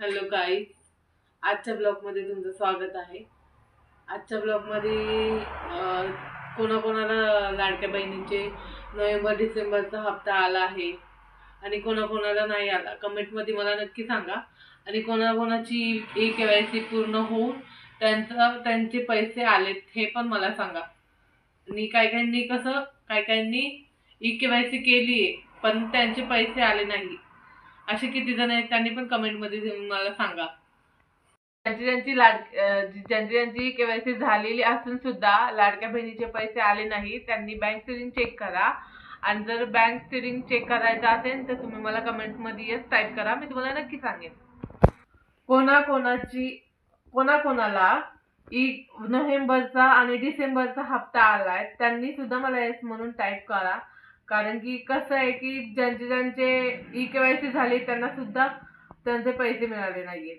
Hello गाई आजच्या ब्लॉगमध्ये तुमचं स्वागत आहे. आजच्या ब्लॉगमध्ये कोणाकोणाला लाडक्या बहिणींचे नोव्हेंबर डिसेंबरचा हप्ता आला आहे आणि कोणाकोणाला नाही आला कमेंटमध्ये मला नक्की सांगा. आणि कोणाकोणाची ई के वाय सी पूर्ण होऊन त्यांचा त्यांचे पैसे आलेत हे पण मला सांगा. आणि काही काहींनी कसं काही काहींनी ई के वाय सी केली आहे पण त्यांचे पैसे आले नाही. असे किती जण आहेत त्यांनी पण कमेंटमध्ये मला सांगा. ज्यांची ज्यांची लाड ज्यांची ज्यांची केवायसी झालेली असून सुद्धा लाडक्या बहिणीचे पैसे आले नाही त्यांनी बँक स्टेटमेंट चेक करा. आणि जर बँक स्टेटमेंट चेक करायचं असेल तर तुम्ही मला कमेंटमध्ये येस टाईप करा. मी तुम्हाला नक्की सांगेन. कोणाकोणाची कोणाकोणाला ई नोव्हेंबरचा आणि डिसेंबरचा हप्ता आलाय त्यांनी सुद्धा मला येस म्हणून टाईप करा. कारण की कसं आहे की ज्यांचे ज्यांचे ई केवायसी झाली त्यांना सुद्धा त्यांचे पैसे मिळाले नाहीये